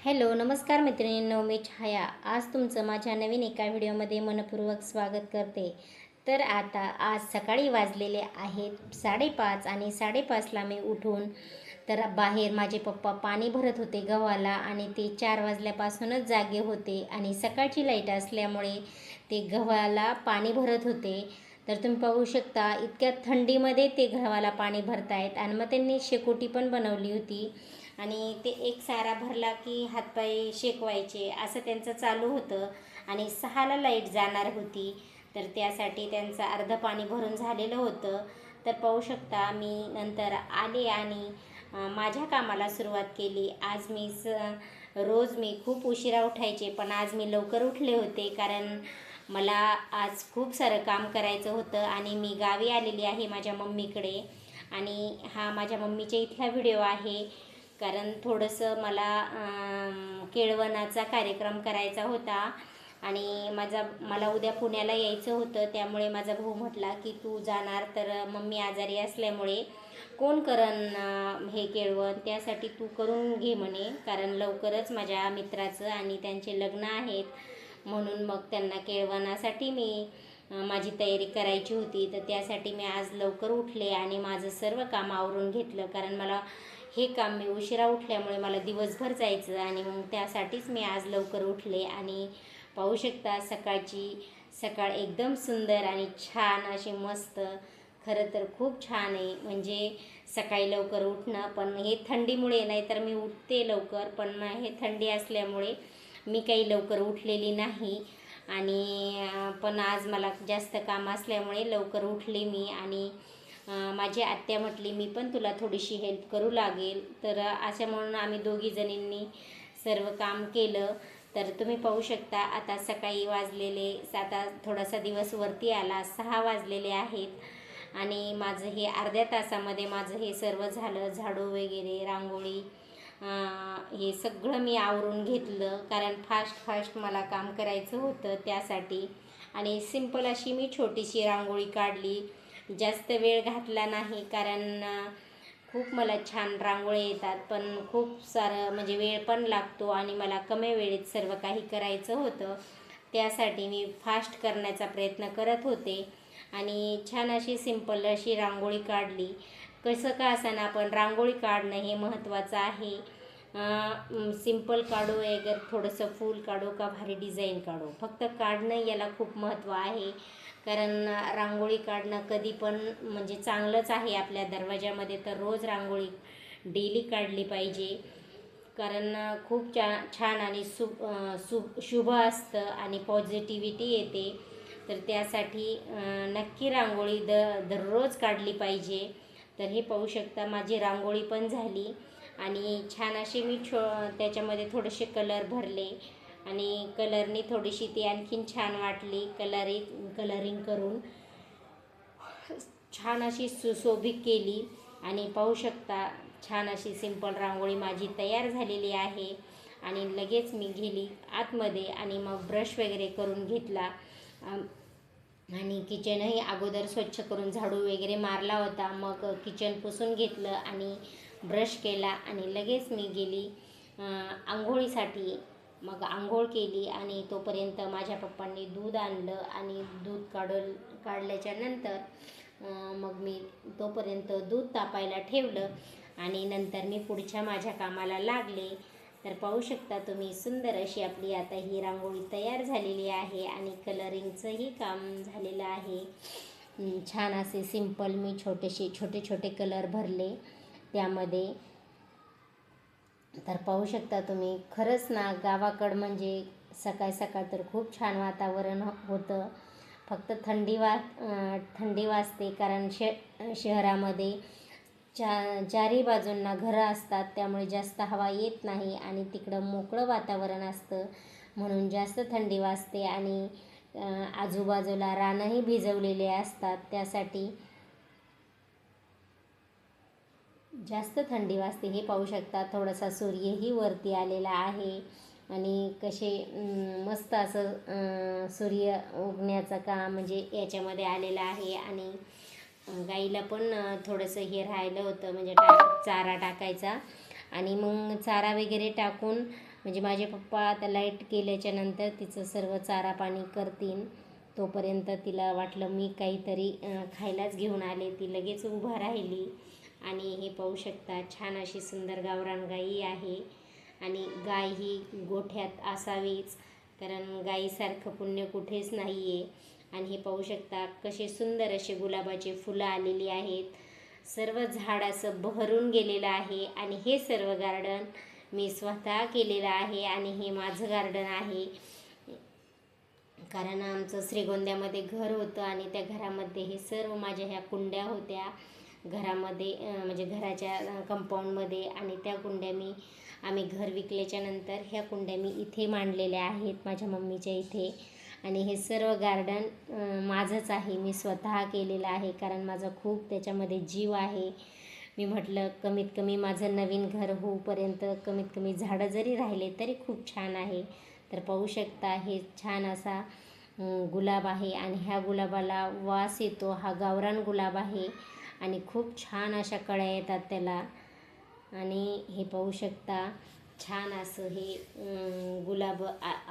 Hello नमस्कार मैत्रिणींनो मी छाया. आज तुमचं माझ्या नवीन एका व्हिडिओमध्ये मनपूर्वक स्वागत करते. तर आता आज सकाळी वाजलेले आहेत साडेपाच आणि साडेपाचला मी उठून तर बाहेर माझे पप्पा पाणी भरत होते गव्हाला आणि ते चार वाजल्यापासूनच जागे होते आणि सकाळची लाइट असल्यामुळे ते गव्हाला पाणी भरत होते. तर तुम्ही पाहू शकता इतक्या थंडीमध्ये ते गव्हाला पाणी भरतायत आणि मग त्यांनी शेकोटी पण बनवली होती. आणि ते एक सारा भरला की हातपाय शेकवायचे असं त्यांचं चालू होतं. आणि सहाला लाइट जाणार होती तर त्यासाठी त्यांचं अर्ध पाणी भरून झालेलं होतं. तर पाहू शकता मी नंतर आले आणि माझ्या कामाला सुरुवात केली. आज मी स रोज मी खूप उशिरा उठायचे पण आज मी लवकर उठले होते कारण मला आज खूप सारं काम करायचं होतं आणि मी गावी आलेली आहे माझ्या मम्मीकडे. आणि हा माझ्या मम्मीच्या इथला व्हिडिओ आहे. कारण थोडंसं मला केळवणाचा कार्यक्रम करायचा होता आणि माझा मला उद्या पुण्याला यायचं होतं त्यामुळे माझा भाऊ म्हटला की तू जाणार तर मम्मी आजारी असल्यामुळे कोण करण हे केळवण? त्यासाठी तू करून घे म्हणे कारण लवकरच माझ्या मित्राचं आणि त्यांचे लग्न आहेत. म्हणून मग त्यांना केळवणासाठी मी माझी तयारी करायची होती. तर त्यासाठी मी आज लवकर उठले आणि माझं सर्व काम आवरून घेतलं कारण मला हे काम मी उशिरा उठल्यामुळे मला दिवसभर जायचं आणि मग त्यासाठीच मी आज लवकर उठले आणि पाहू शकता सकाळची सकाळ एकदम सुंदर आणि छान असे मस्त खरं तर खूप छान आहे. म्हणजे सकाळी लवकर उठणं पण हे थंडीमुळे नाही तर मी उठते लवकर पण हे थंडी असल्यामुळे मी काही लवकर उठलेली नाही. आणि पण आज मला जास्त काम असल्यामुळे लवकर उठले मी आणि माझी आत्या म्हटली मी पण तुला थोडीशी हेल्प करू लागेल. तर असे म्हणून आम्ही दोघी जणींनी सर्व काम केलं. तर तुम्ही पाहू शकता आता सकाळी वाजलेले आता थोडासा दिवस वरती आला सहा वाजलेले आहेत. आणि माझं हे अर्ध्या तासामध्ये माझं हे सर्व झालं झाडू वगैरे रांगोळी हे सगळं मी आवरून घेतलं. कारण फास्ट फास्ट मला काम करायचं होतं त्यासाठी. आणि सिंपल अशी मी छोटीशी रांगोळी काढली. जास्त वेळ घातला नाही कारण खूप मला छान रांगोळ्या येतात पण खूप सारं म्हणजे वेळ पण लागतो आणि मला कमी वेळेत सर्व काही करायचं होतं. त्यासाठी मी फास्ट करण्याचा प्रयत्न करत होते आणि छान अशी सिंपल अशी रांगोळी काढली. कसं का असाना पण रांगोळी काढणं हे महत्त्वाचं आहे. सिंपल काढू वगैरे थोडंसं फूल काढू का भारी डिझाईन काढू फक्त काढणं याला खूप महत्त्व आहे. कारण रांगोळी काढणं कधी पण म्हणजे चांगलंच आहे आपल्या दरवाजामध्ये तर रोज रांगोळी डेली काढली पाहिजे. कारण खूप छा छान आणि सु सु शुभ असतं आणि पॉझिटिव्हिटी येते. तर त्यासाठी नक्की रांगोळी द दररोज काढली पाहिजे. तर हे पाहू शकता माझी रांगोळी पण झाली आणि छान असे मी छो त्याच्यामध्ये थोडेसे कलर भरले. आणि कलरनी थोडीशी ती आणखीन छान वाटली कलरी कलरिंग करून. छान अशी सुशोभित केली. आणि पाहू शकता छान अशी सिंपल रांगोळी माझी तयार झालेली आहे. आणि लगेच मी गेली आतमध्ये आणि मग ब्रश वगैरे करून घेतला. आणि किचनही अगोदर स्वच्छ करून झाडू वगैरे मारला होता. मग किचन पुसून घेतलं आणि ब्रश केला आणि लगेच मी गेली आंघोळीसाठी. मग आंघोळ केली आणि तोपर्यंत माझ्या पप्पांनी दूध आणलं आणि दूध काढल काढल्याच्या नंतर मग मी तोपर्यंत दूध तापायला ठेवलं आणि नंतर मी पुढच्या माझ्या कामाला लागले. तर पाहू शकता तुम्ही सुंदर अशी आपली आता ही रांगोळी तयार झालेली आहे आणि कलरिंगचंही काम झालेलं आहे. छान असे सिंपल मी छोटेसे छोटे छोटे कलर भरले त्यामध्ये. तर पाहू शकता तुम्ही खरंच ना गावाकडं म्हणजे सकाळ सकाळ तर खूप छान वातावरण हो-, होतं. फक्त थंडी वा थंडी वाजते कारण श शहरामध्ये चा चारही बाजूंना घरं असतात त्यामुळे जास्त हवा येत नाही आणि तिकडं मोकळं वातावरण असतं म्हणून जास्त थंडी वाजते आणि आजूबाजूला रानंही भिजवलेले असतात. त्यासाठी जास्त थंडी वाजते हे पाहू शकता. थोडासा सूर्यही वरती आलेला आहे. आणि कसे मस्त असं सूर्य उगण्याचं काम म्हणजे याच्यामध्ये आलेलं आहे. आणि गाईला पण थोडंसं हे राहिलं होतं म्हणजे टा चारा टाकायचा. आणि मग चारा वगैरे टाकून म्हणजे माझे पप्पा आता लाइट केल्याच्यानंतर तिचं सर्व चारा पाणी करतील. तोपर्यंत तिला वाटलं मी काहीतरी खायलाच घेऊन आले. ती लगेच उभा राहिली. आणि हे पाहू शकता छान अशी सुंदर गावरान गाई आहे. आणि गाय ही गोठ्यात असावीच कारण गाईसारखं पुण्य कुठेच नाही आहे आणि हे पाहू शकता कसे सुंदर असे गुलाबाचे फुलं आलेली आहेत. सर्व झाड असं बहरून गेलेलं आहे आणि हे सर्व गार्डन मी स्वतः केलेलं आहे आणि हे माझं गार्डन आहे. कारण आमचं श्रीगोंद्यामध्ये घर होतं आणि त्या घरामध्ये हे सर्व माझ्या ह्या कुंड्या होत्या. घरामध्ये म्हणजे घराच्या कंपाऊंडमध्ये आणि त्या कुंड्या मी आम्ही घर विकल्याच्या नंतर ह्या कुंड्या मी इथे मांडलेल्या आहेत माझ्या मम्मीच्या इथे. आणि हे सर्व गार्डन माझंच आहे. मी स्वतः केलेलं आहे कारण माझा खूप त्याच्यामध्ये जीव आहे. मी म्हटलं कमीत कमी माझं नवीन घर होऊपर्यंत कमीत कमी झाडं जरी राहिले तरी खूप छान आहे. तर पाहू शकता हे छान असा गुलाब आहे आणि ह्या गुलाबाला वास येतो. हा गावरान गुलाब आहे. आणि खूप छान अशा कळ्या येतात त्याला. आणि हे पाहू शकता छान असं हे गुलाब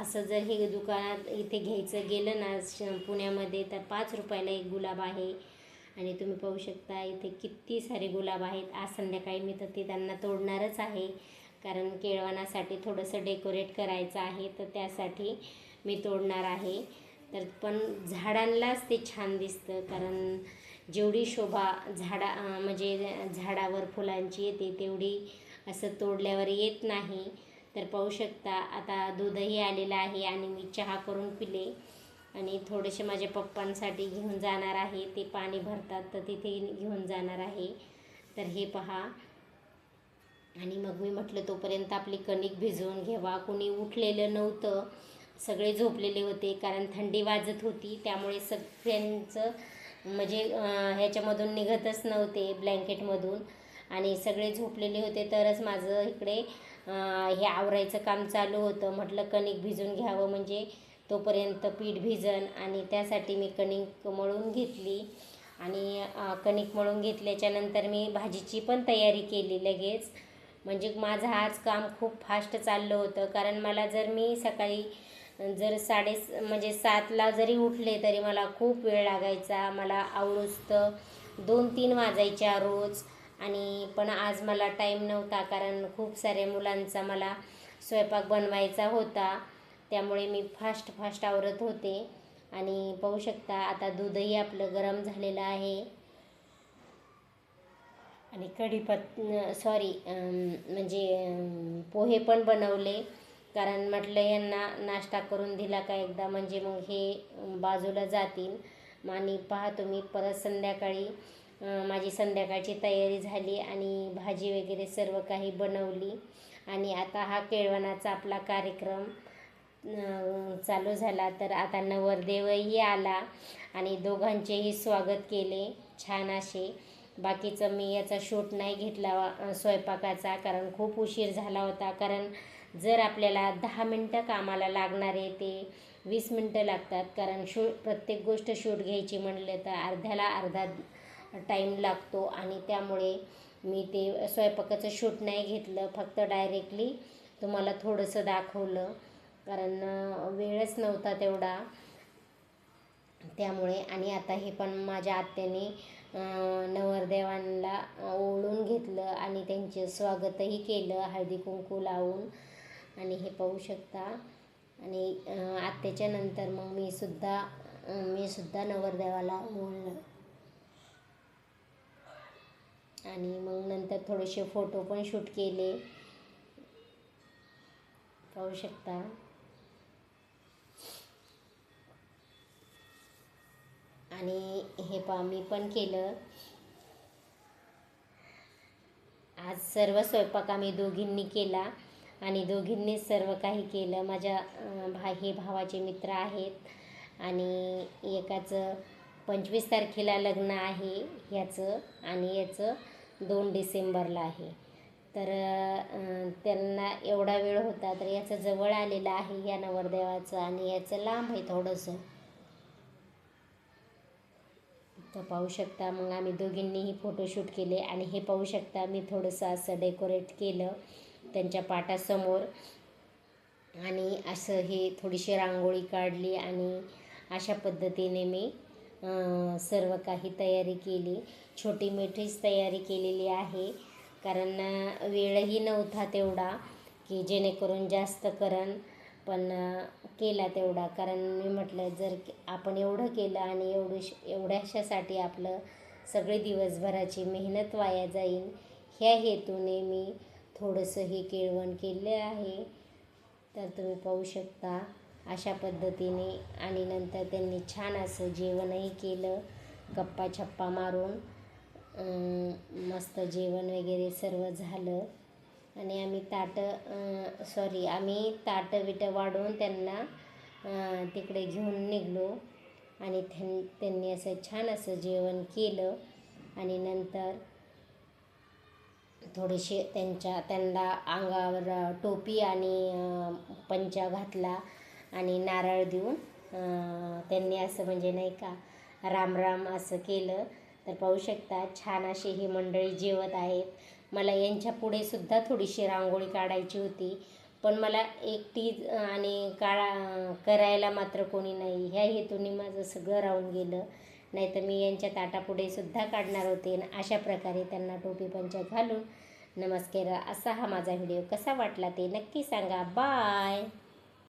असं जर हे दुकानात इथे घ्यायचं गेलं ना श- पुण्यामध्ये तर पाच रुपयाला एक गुलाब आहे. आणि तुम्ही पाहू शकता इथे किती सारे गुलाब आहेत. आज संध्याकाळी मी तर ते त्यांना तोडणारच आहे. कारण केळवणासाठी थोडंसं डेकोरेट करायचं आहे तर त्यासाठी मी तोडणार आहे. तर पण झाडांनाच ते छान दिसतं कारण जेवढी शोभा झाडा म्हणजे झाडावर फुलांची येते तेवढी असं तोडल्यावर येत नाही. तर पाहू शकता आता दूधही आलेलं आहे आणि मी चहा करून पिले. आणि थोडेसे माझ्या पप्पांसाठी घेऊन जाणार आहे. ते पाणी भरतात तर तिथे घेऊन जाणार आहे. तर हे पहा. आणि मग मी म्हटलं तोपर्यंत आपली कणिक भिजवून घ्यावा कोणी उठलेलं नव्हतं. सगळे झोपलेले होते कारण थंडी वाजत होती. त्यामुळे सगळ्यांचं म्हणजे ह्याच्यामधून निघतच नव्हते ब्लँकेटमधून. आणि सगळे झोपलेले होते तरच माझं इकडे हे आवरायचं काम चालू होतं. म्हटलं कणिक भिजून घ्यावं म्हणजे तोपर्यंत पीठ भिजन. आणि त्यासाठी मी कणिक मळून घेतली. आणि कणिक मळून घेतल्याच्या नंतर मी भाजीची पण तयारी केली लगेच. म्हणजे माझं आज काम खूप फास्ट चाललं होतं. कारण मला जर मी सकाळी जर साडे म्हणजे सातला जरी उठले तरी मला खूप वेळ लागायचा. मला आवडूस दोन तीन वाजायच्या रोज. आणि पण आज मला टाईम नव्हता कारण खूप साऱ्या मुलांचा मला स्वयंपाक बनवायचा होता. त्यामुळे मी फास्ट फास्ट आवरत होते. आणि पाहू शकता आता दूधही आपलं गरम झालेलं आहे. आणि कढीपत सॉरी म्हणजे पोहे पण बनवले. कारण म्हटलं यांना नाश्ता करून दिला का एकदा? म्हणजे मग हे बाजूला जातील. आणि पहा तुम्ही परत संध्याकाळी माझी संध्याकाळची तयारी झाली आणि भाजी वगैरे सर्व काही बनवली. आणि आता हा केळवणाचा आपला कार्यक्रम चालू झाला. तर आता नवरदेवही आला आणि दोघांचेही स्वागत केले छान असे. बाकीचं मी याचा शूट नाही घेतला स्वयंपाकाचा कारण खूप उशीर झाला होता. कारण जर आपल्याला दहा मिनटं कामाला लागणारे ते वीस मिनटं लागतात. कारण शू प्रत्येक गोष्ट शूट घ्यायची म्हणलं तर अर्ध्याला अर्धा टाईम लागतो आणि त्यामुळे मी ते स्वयंपाकाचं शूट नाही घेतलं. फक्त डायरेक्टली तुम्हाला थोडंसं दाखवलं. कारण वेळच नव्हता तेवढा. त्यामुळे आणि आता हे पण माझ्या आत्याने नवरदेवांना ओळून घेतलं आणि त्यांचे स्वागतही केलं. हळदी कुंकू लावून. आणि हे पाहू शकता. आणि आत्याच्या नंतर मग मी सुद्धा मी सुद्धा नवरदेवाला ओळलं आणि मग नंतर थोडेसे फोटो पण शूट केले. पाहू शकता. आणि हे पा मी पण केलं. आज सर्व स्वयंपाक आम्ही दोघींनी केला. आणि दोघींनीच सर्व काही केलं. माझ्या भा हे भावाचे मित्र आहेत आणि एकाचं पंचवीस तारखेला लग्न आहे ह्याचं आणि याचं दोन डिसेंबरला आहे. तर त्यांना एवढा वेळ होता तर याचं जवळ आलेलं आहे या नवरदेवाचं आणि याचं लांब आहे थोडंसं. तर पाहू शकता मग आम्ही दोघींनीही फोटोशूट केले आणि हे पाहू शकता मी थोडंसं असं डेकोरेट केलं. त्यांच्या पाटासमोर. आणि असं हे थोडीशी रांगोळी काढली आणि अशा पद्धतीने मी सर्व काही तयारी केली. छोटी मोठीच तयारी केलेली आहे. कारण वेळही नव्हता तेवढा की जेणेकरून जास्त करण पण केला तेवढा. कारण मी म्हटलं जर आपण एवढं केलं आणि एवढं एवढ्याशासाठी आपलं सगळे दिवसभराची मेहनत वाया जाईल ह्या हेतूने मी थोडंसं हे केळवण केले आहे तर तुम्ही पाहू शकता अशा पद्धतीने. आणि नंतर त्यांनी छान असं जेवणही केलं गप्पा छप्पा मारून मस्त जेवण वगैरे सर्व झालं. आणि आम्ही ताटं सॉरी आम्ही ताटं बिटं वाढवून त्यांना तिकडे घेऊन निघलो. आणि त्यां त्यांनी असं छान असं जेवण केलं. आणि नंतर थोडेसे त्यांच्या त्यांना अंगावर टोपी आणि पंचा घातला आणि नारळ देऊन त्यांनी असं म्हणजे नाही का राम राम असं केलं. तर पाहू शकता छान अशी ही मंडळी जेवत आहेत. मला यांच्या पुढे सुद्धा थोडीशी रांगोळी काढायची होती. पण मला एकटी आणि काळा करायला मात्र कोणी नाही. ह्या हेतूने माझं सगळं राहून गेलं. नाही तर मी यांच्या ताटापुढे सुद्धा काढणार होते आणि अशा प्रकारे त्यांना टोपी पंचा घालून नमस्कार. असा हा माझा व्हिडिओ कसा वाटला ते नक्की सांगा. बाय.